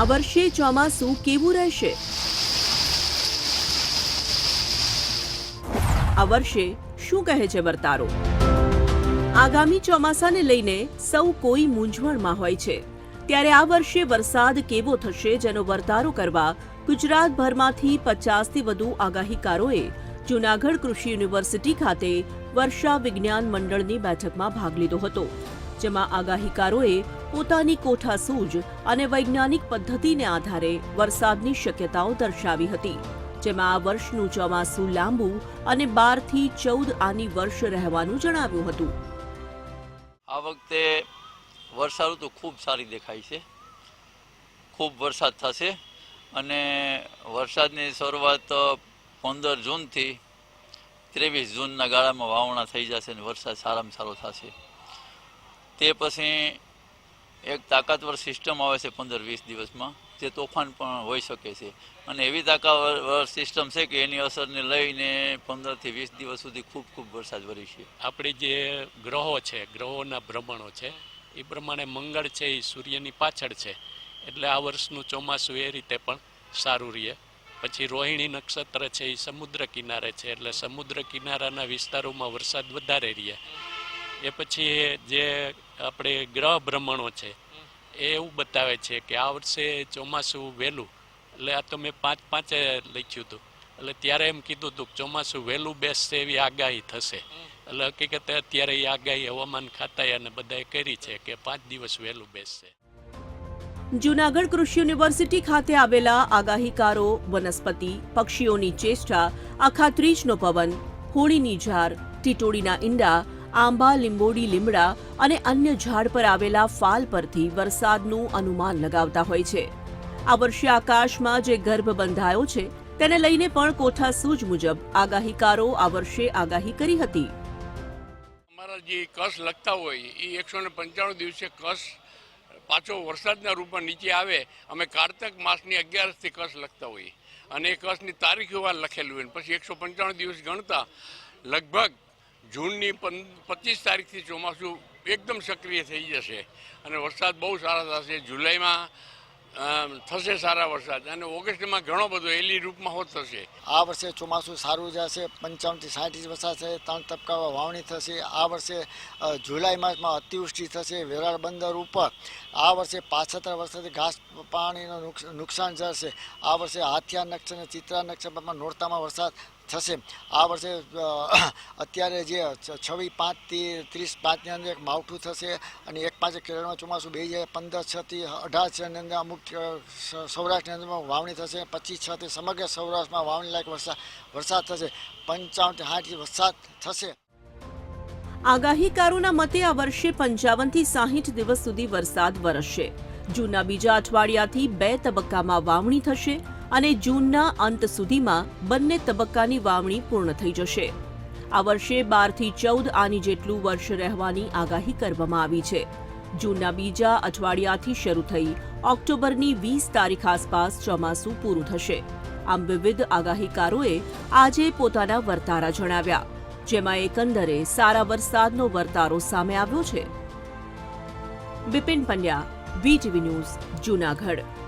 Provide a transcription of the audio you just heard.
આ વર્ષે ચોમાસું કેવું રહેશે? આ વર્ષે શું કહે છે વર્તારો? આગામી ચોમાસાને લઈને સૌ કોઈ મૂંઝવણમાં હોય છે. ત્યારે આ વર્ષે વરસાદ કેવો થશે જેનો વર્તારો કરવા ગુજરાતભરમાંથી પચાસથી વધુ આગાહીકારોએ જૂનાગઢ કૃષિ યુનિવર્સિટી ખાતે વર્ષા વિજ્ઞાન મંડળની બેઠકમાં ભાગ લીધો હતો, જેમાં આગાહીકારોએ પોતાની કોઠા સૂજ અને વૈજ્ઞાનિક પદ્ધતિને આધારે વરસાદની શક્યતાઓ દર્શાવી હતી, જેમાં આ વર્ષનું ચોમાસું લાંબુ અને બારથી ચૌદ આની વર્ષ રહેવાનું જણાવ્યું હતું. આ વખતે વર્ષા ઋતુ ખૂબ સારી દેખાય છે. ખૂબ વરસાદ થશે અને વરસાદની શરૂઆત પંદર જૂનથી ત્રેવીસ જૂનના ગાળામાં વાવણા થઈ જશે અને વરસાદ સારામાં સારો થશે. તે પછી એક તાકાતવર સિસ્ટમ આવે છે પંદર, વીસ દિવસમાં, જે તોફાન પણ હોઈ શકે છે. અને એવી તાકાતવર સિસ્ટમ છે કે એની અસરને લઈને પંદરથી વીસ દિવસ સુધી ખૂબ ખૂબ વરસાદ વરસશે આપણી જે ગ્રહો છે, ગ્રહોના ભ્રમણો છે, એ પ્રમાણે મંગળ છે, એ સૂર્યની પાછળ છે. એટલે આ વર્ષનું ચોમાસું એ રીતે પણ સારું રહે. પછી રોહિણી નક્ષત્ર છે, એ સમુદ્ર કિનારે છે, એટલે સમુદ્ર કિનારાના વિસ્તારોમાં વરસાદ વધારે રહે. એ પછી જે આપણે ગ્રહ ભ્રમણો છે, એ એવું બતાવે છે કે આ વર્ષે ચોમાસું વહેલું, એટલે આ તો મેં પાંચ પાંચે લખ્યું હતું, એટલે ત્યારે એમ કીધું હતું કે ચોમાસું વહેલું બેસશે એવી આગાહી થશે, એટલે હકીકતે અત્યારે એ આગાહી હવામાન ખાતાએ અને બધાએ કરી છે કે પાંચ દિવસ વહેલું બેસશે. જૂનાગઢ કૃષિ યુનિવર્સિટી ખાતે આવેલા આગાહીકારો, વનસ્પતિ, પક્ષીઓની ચેષ્ટા, આખા ત્રીજનો પવન, હોળીની ઝાર ટીટોડીના ઈંડા આંબા, લીંબોડી, લીમડા અને અન્ય ઝાડ પર આવેલા ફાલ પરથી વરસાદનું અનુમાન લગાવતા હોય છે. આ વર્ષે આકાશમાં જે ગર્ભ બંધાયો છે, તેને લઈને પણ કોઠા સૂજ મુજબ આગાહીકારો આ વર્ષે આગાહી કરી હતી. અમારા જે કસ લખતા હોય, એ એકસો ને પંચાણું દિવસે કસ પાછો વરસાદના રૂપમાં નીચે આવે, અમે કારતક માસની અગિયારસથી કસ લખતા હોઈએ. અને એ કસની તારીખ એવા લખેલું હોય પછી એકસો પંચાણું દિવસ ગણતા, લગભગ જૂનની પચીસ તારીખથી ચોમાસું એકદમ સક્રિય થઈ જશે. અને વરસાદ બહુ સારા થશે. જુલાઈમાં થશે સારા વરસાદ. અને ઓગસ્ટમાં ઘણો બધો એલી રૂપમાં હોત થશે. આ વર્ષે ચોમાસું સારું જશે. પંચાવનથી સાઠ ઇંચ વરસાદ થશે. ત્રણ તબક્કામાં વાવણી થશે. આ વર્ષે જુલાઈ માસમાં અતિવૃષ્ટિ થશે. વેરાળ બંદર ઉપર. આ વર્ષે પાછતરા વર્ષથી ઘાસ પાણીનું નુકસાન જશે. આ વર્ષે હાથિયા નક્ષ અને ચિત્રા નક્ષત્રમાં નોરતામાં વરસાદ થશે. આ વર્ષે અત્યારે જે છવ્વીસ પાંચથી ત્રીસ પાંચની અંદર એક માવઠું થશે અને એક પાંચ કેરળમાં ચોમાસું, બે જાય પંદર છથી અઢાર છની અંદર અમુક સૌરાષ્ટ્રની અંદરમાં વાવણી થશે. પચીસ છથી સમગ્ર સૌરાષ્ટ્રમાં વાવણી લાયક વરસાદ વરસાદ થશે. પંચાવનથી સાઠથી વરસાદ થશે. આગાહીકારોના મતે આ વર્ષે પંચાવનથી સાહીઠ દિવસ સુધી વરસાદ વરસશે. જૂનના બીજા અઠવાડિયાથી બે તબક્કામાં વાવણી થશે. અને જૂનના અંત સુધીમાં બંને તબક્કાની વાવણી પૂર્ણ થઈ જશે. આ વર્ષે બારથી ચૌદ આની જેટલું વર્ષ રહેવાની આગાહી કરવામાં આવી છે. જૂનના બીજા અઠવાડિયાથી શરૂ થઈ ઓક્ટોબરની વીસ તારીખ આસપાસ ચોમાસું પૂરું થશે. આમ વિવિધ આગાહીકારોએ આજે પોતાના વર્તારા જણાવ્યા. જેમાં એકંદરે સારા વરસાદનો વર્તારો સામે આવ્યો છે. Bipin Pandya VTV news, Junagadh.